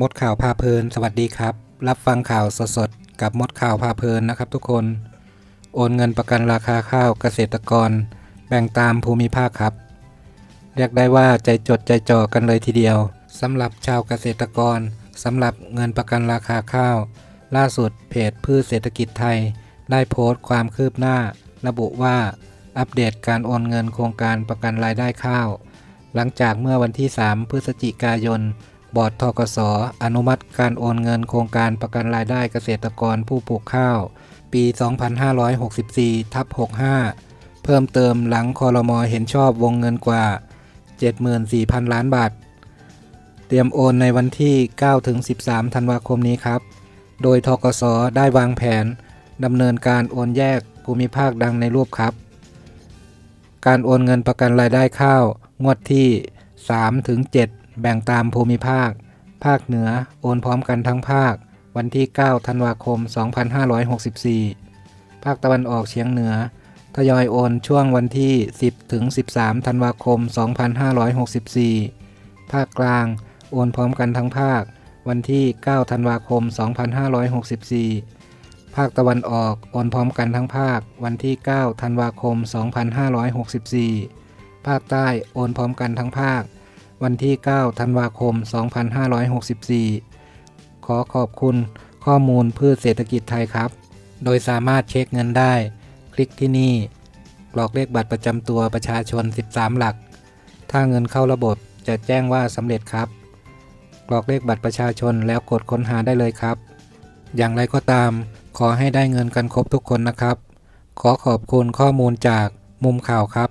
มดข่าวพาเพลิน สวัสดีครับ รับฟังข่าวสดๆ กับมดข่าวพาเพลินนะครับทุกคน โอนเงินประกันราคาข้าวเกษตรกร แบ่งตามภูมิภาคครับ เรียกได้ว่าใจจดใจจ่อกันเลยทีเดียวสำหรับชาวเกษตรกรสำหรับเงินประกันราคาข้าว ล่าสุดเพจพืชเศรษฐกิจไทย ได้โพสต์ความคืบหน้า ระบุว่าอัปเดตการโอนเงินโครงการประกันรายได้ข้าว หลังจากเมื่อวันที่ 3 พฤศจิกายน บอร์ดทกสอนุมัติการโอนเงินโครงการประกันรายได้เกษตรกรผู้ปลูกข้าว ปี 2564ทับ65 เพิ่มเติมหลังคอรมอเห็นชอบวงเงินกว่า 74,000 ล้านบาท เตรียมโอนในวันที่ 9-13 ธันวาคมนี้ครับ โดยทกสได้วางแผนดำเนินการโอนแยกภูมิภาคดังในรูปครับ การโอนเงินประกันรายได้ข้าวงวดที่3ถึง7 แบ่งตามภูมิภาค ภาคเหนือโอนพร้อมกันทั้งภาค วันที่ 9 ธันวาคม 2564 ภาคตะวันออกเฉียงเหนือ ทยอยโอนช่วงวันที่ 10 ถึง 13 ธันวาคม 2564 ภาคกลางโอนพร้อมกันทั้งภาค วันที่ 9 ธันวาคม 2564 ภาคตะวันออกโอนพร้อมกันทั้งภาค วันที่ 9 ธันวาคม 2564 ภาคใต้โอนพร้อมกันทั้งภาค วันที่ 9 ธันวาคม 2564 ขอขอบคุณข้อมูลพืชเศรษฐกิจไทยครับ โดยสามารถเช็คเงินได้ คลิกที่นี่ กรอกเลขบัตรประจำตัวประชาชน 13 หลัก ถ้าเงินเข้าระบบจะแจ้งว่าสำเร็จครับ กรอกเลขบัตรประชาชนแล้วกดค้นหาได้เลยครับ อย่างไรก็ตาม ขอให้ได้เงินกันครบทุกคนนะครับ ขอขอบคุณข้อมูลจากมุมข่าวครับ